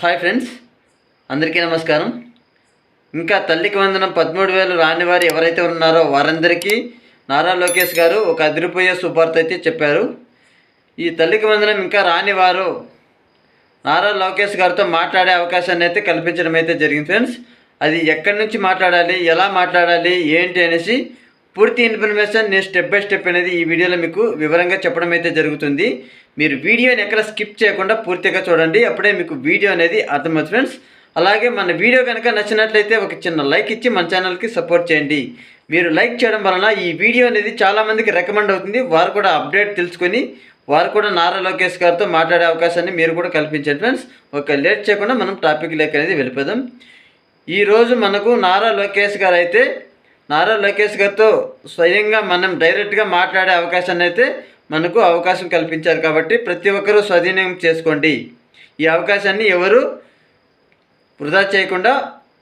Hi friends అందరికీ నమస్కారం. ఇంకా తల్లికి వందనం పదమూడు వేలు రాని వారు ఎవరైతే ఉన్నారో వారందరికీ నారా లోకేష్ గారు ఒక అదిరిపోయే శుభార్త అయితే చెప్పారు. ఈ తల్లికి వందనం ఇంకా రాని వారు నారా లోకేష్ గారితో మాట్లాడే అవకాశాన్ని అయితే కల్పించడం అయితే జరిగింది ఫ్రెండ్స్. అది ఎక్కడి నుంచి మాట్లాడాలి ఎలా మాట్లాడాలి ఏంటి అనేసి పూర్తి ఇన్ఫర్మేషన్ నేను స్టెప్ బై స్టెప్ అనేది ఈ వీడియోలో మీకు వివరంగా చెప్పడం అయితే జరుగుతుంది. మీరు వీడియోని ఎక్కడ స్కిప్ చేయకుండా పూర్తిగా చూడండి. అప్పుడే మీకు వీడియో అనేది అర్థమవుతుంది ఫ్రెండ్స్. అలాగే మన వీడియో కనుక నచ్చినట్లయితే ఒక చిన్న లైక్ ఇచ్చి మన ఛానల్కి సపోర్ట్ చేయండి. మీరు లైక్ చేయడం వలన ఈ వీడియో అనేది చాలామందికి రికమెండ్ అవుతుంది. వారు కూడా అప్డేట్ తెలుసుకొని వారు కూడా నారా లోకేష్ గారితో మాట్లాడే అవకాశాన్ని మీరు కూడా కల్పించండి ఫ్రెండ్స్. ఒక లేట్ చేయకుండా మనం టాపిక్ లెక్క అనేది వెళ్ళిపోదాం ఈరోజు మనకు నారా లోకేష్ గారు అయితే నారా లోకేష్ గారితో స్వయంగా మనం డైరెక్ట్గా మాట్లాడే అవకాశాన్ని అయితే మనకు అవకాశం కల్పించారు కాబట్టి ప్రతి ఒక్కరూ స్వాధీనం చేసుకోండి. ఈ అవకాశాన్ని ఎవరు వృధా చేయకుండా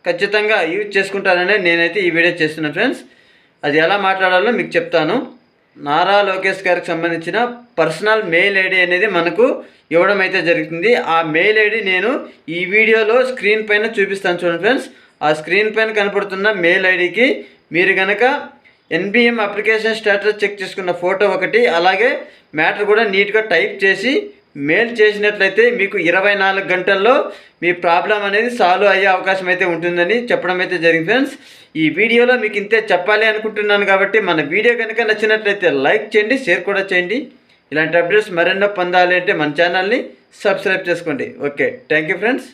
ఖచ్చితంగా యూజ్ చేసుకుంటారనే నేనైతే ఈ వీడియో చేస్తున్నాను ఫ్రెండ్స్. అది ఎలా మాట్లాడాలో మీకు చెప్తాను. నారా లోకేష్ గారికి సంబంధించిన పర్సనల్ మెయిల్ ఐడి అనేది మనకు ఇవ్వడం అయితే జరుగుతుంది. ఆ మెయిల్ ఐడి నేను ఈ వీడియోలో స్క్రీన్ పైన చూపిస్తాను చూడండి ఫ్రెండ్స్. ఆ స్క్రీన్ పైన కనపడుతున్న మెయిల్ ఐడికి మీరు కనుక ఎన్బిఎం అప్లికేషన్ స్టేటస్ చెక్ చేసుకున్న ఫోటో ఒకటి అలాగే మ్యాటర్ కూడా నీట్గా టైప్ చేసి మెయిల్ చేసినట్లయితే మీకు ఇరవై నాలుగు గంటల్లో మీ ప్రాబ్లం అనేది సాల్వ్ అయ్యే అవకాశం అయితే ఉంటుందని చెప్పడం అయితే జరిగింది ఫ్రెండ్స్. ఈ వీడియోలో మీకు ఇంతే చెప్పాలి అనుకుంటున్నాను కాబట్టి మన వీడియో కనుక నచ్చినట్లయితే లైక్ చేయండి షేర్ కూడా చేయండి. ఇలాంటి అప్డేట్స్ మరెన్నో పొందాలి అంటే మన ఛానల్ని సబ్స్క్రైబ్ చేసుకోండి. Okay thank you friends.